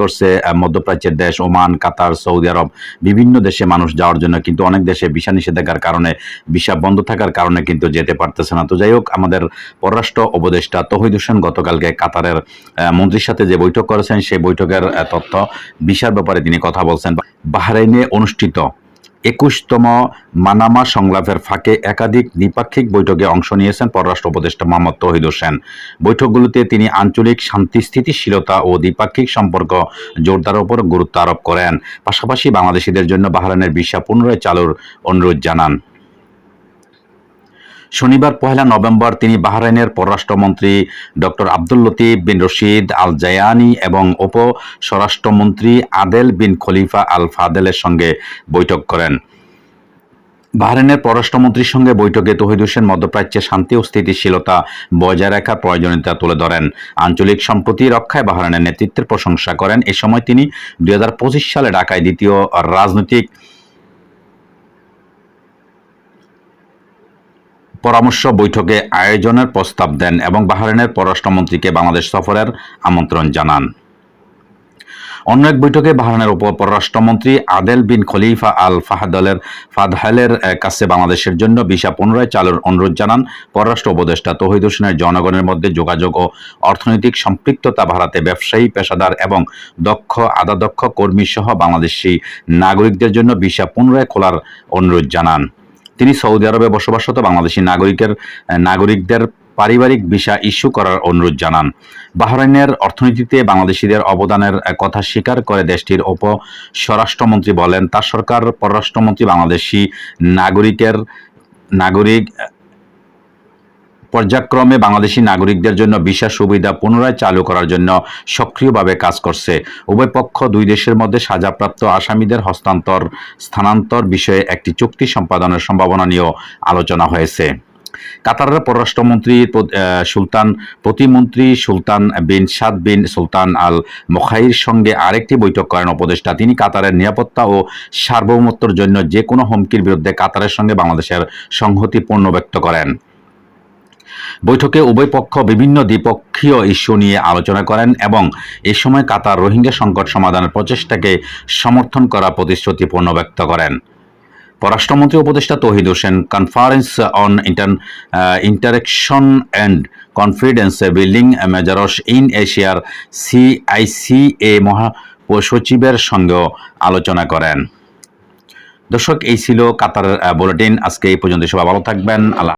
করছে মধ্যপ্রাচ্যের দেশ ওমান, কাতার, সৌদি আরব, বিভিন্ন দেশে মানুষ যাওয়ার জন্য কিন্তু অনেক দেশে ভিসা নিষেধাজ্ঞার কারণে, ভিসা বন্ধ থাকার কারণে কিন্তু যেতে পারতেছে না। তো যাই হোক, আমাদের পররাষ্ট্র উপদেষ্টা তহিদ হোসেন গতকালকে কাতারের মন্ত্রীর সাথে যে বৈঠক করেছেন, সেই বৈঠকের তথ্য, ভিসার ব্যাপারে তিনি কথা বলছেন। বাহরাইনে অনুষ্ঠিত একুশতম মানামা সংলাপের ফাঁকে একাধিক দ্বিপাক্ষিক বৈঠকে অংশ নিয়েছেন পররাষ্ট্র উপদেষ্টা মোহাম্মদ তহিদ হোসেন। বৈঠকগুলোতে তিনি আঞ্চলিক শান্তি, স্থিতিশীলতা ও দ্বিপাক্ষিক সম্পর্ক জোরদার উপর গুরুত্ব আরোপ করেন। পাশাপাশি বাংলাদেশিদের জন্য বাহরানের বিশ্বা পুনরায় চালুর অনুরোধ জানান। শনিবার পহেলা নভেম্বর তিনি বাহরাইনের পররাষ্ট্রমন্ত্রী doctor Abdul Latif bin Rashid Al Zayani এবং উপ স্বরাষ্ট্রমন্ত্রী আদেল বিন খলিফা আল ফাদেলের সঙ্গে বৈঠক করেন। বাহরাইনের পররাষ্ট্রমন্ত্রীর সঙ্গে বৈঠকে তহিদ হোসেন মধ্যপ্রাচ্যে শান্তি ও স্থিতিশীলতা বজায় রাখার প্রয়োজনীয়তা তুলে ধরেন। আঞ্চলিক সম্প্রতি রক্ষায় বাহরাইনের নেতৃত্বের প্রশংসা করেন। এ সময় তিনি দুই হাজার পঁচিশ সালে ঢাকায় দ্বিতীয় রাজনৈতিক পরামর্শ বৈঠকে আয়োজনের প্রস্তাব দেন এবং বাহরাইনের পররাষ্ট্রমন্ত্রীকে বাংলাদেশ সফরের আমন্ত্রণ জানান। অন্য এক বৈঠকে বাহরাইনের উপ পররাষ্ট্রমন্ত্রী আদেল বিন খলিফা আল ফাহাদলের ফাদহালের কাছে বাংলাদেশের জন্য ভিসা পুনরায় চালুর অনুরোধ জানান পররাষ্ট্র উপদেষ্টা তহিদ হোসেনের জনগণের মধ্যে যোগাযোগ ও অর্থনৈতিক সম্পৃক্ততা বাড়াতে ব্যবসায়ী, পেশাদার এবং দক্ষ, আদাদক্ষ কর্মী সহ বাংলাদেশি নাগরিকদের জন্য ভিসা পুনরায় খোলার অনুরোধ জানান। তিনি সৌদি আরবে বসবাসরত বাংলাদেশি নাগরিকের নাগরিকদের পারিবারিক ভিসা ইস্যু করার অনুরোধ জানান। বাহরাইনের অর্থনীতিতে বাংলাদেশিদের অবদানের কথা স্বীকার করে দেশটির উপ স্বরাষ্ট্রমন্ত্রী বলেন, তার সরকার পররাষ্ট্রমন্ত্রী বাংলাদেশি নাগরিকের, নাগরিক পর্যায়ক্রমে বাংলাদেশি নাগরিকদের জন্য ভিসা সুবিধা পুনরায় চালু করার জন্য সক্রিয়ভাবে কাজ করছে। উভয় পক্ষ দুই দেশের মধ্যে সাজাপ্রাপ্ত আসামিদের হস্তান্তর, স্থানান্তর বিষয়ে একটি চুক্তি সম্পাদনের সম্ভাবনা নিয়েও আলোচনা হয়েছে। কাতারের পররাষ্ট্রমন্ত্রী সুলতান, প্রতিমন্ত্রী সুলতান বিন সাদ বিন সুলতান আল মোখাইর সঙ্গে আরেকটি বৈঠক করেন উপদেষ্টা। তিনি কাতারের নিরাপত্তা ও সার্বভৌমত্বের জন্য যে কোনো হুমকির বিরুদ্ধে কাতারের সঙ্গে বাংলাদেশের সংহতি পূর্ণ ব্যক্ত করেন। বৈঠকে উভয় পক্ষ বিভিন্ন দ্বিপক্ষীয় ইস্যু নিয়ে আলোচনা করেন এবং এ সময় কাতার রোহিঙ্গা সংকট সমাধানের প্রচেষ্টাকে সমর্থন করা প্রতিশ্রুতি পূর্ণ ব্যক্ত করেন। পররাষ্ট্রমন্ত্রী উপদেষ্টা Tohid Hossain conference on inter interaction and confidence building measures in এশিয়ার সিআইসিএ মহা সচিবের সঙ্গেও আলোচনা করেন। দর্শক, এই ছিল কাতারের বুলেটিন আজকে এই পর্যন্ত সবাই ভালো থাকবেন। আল্লাহ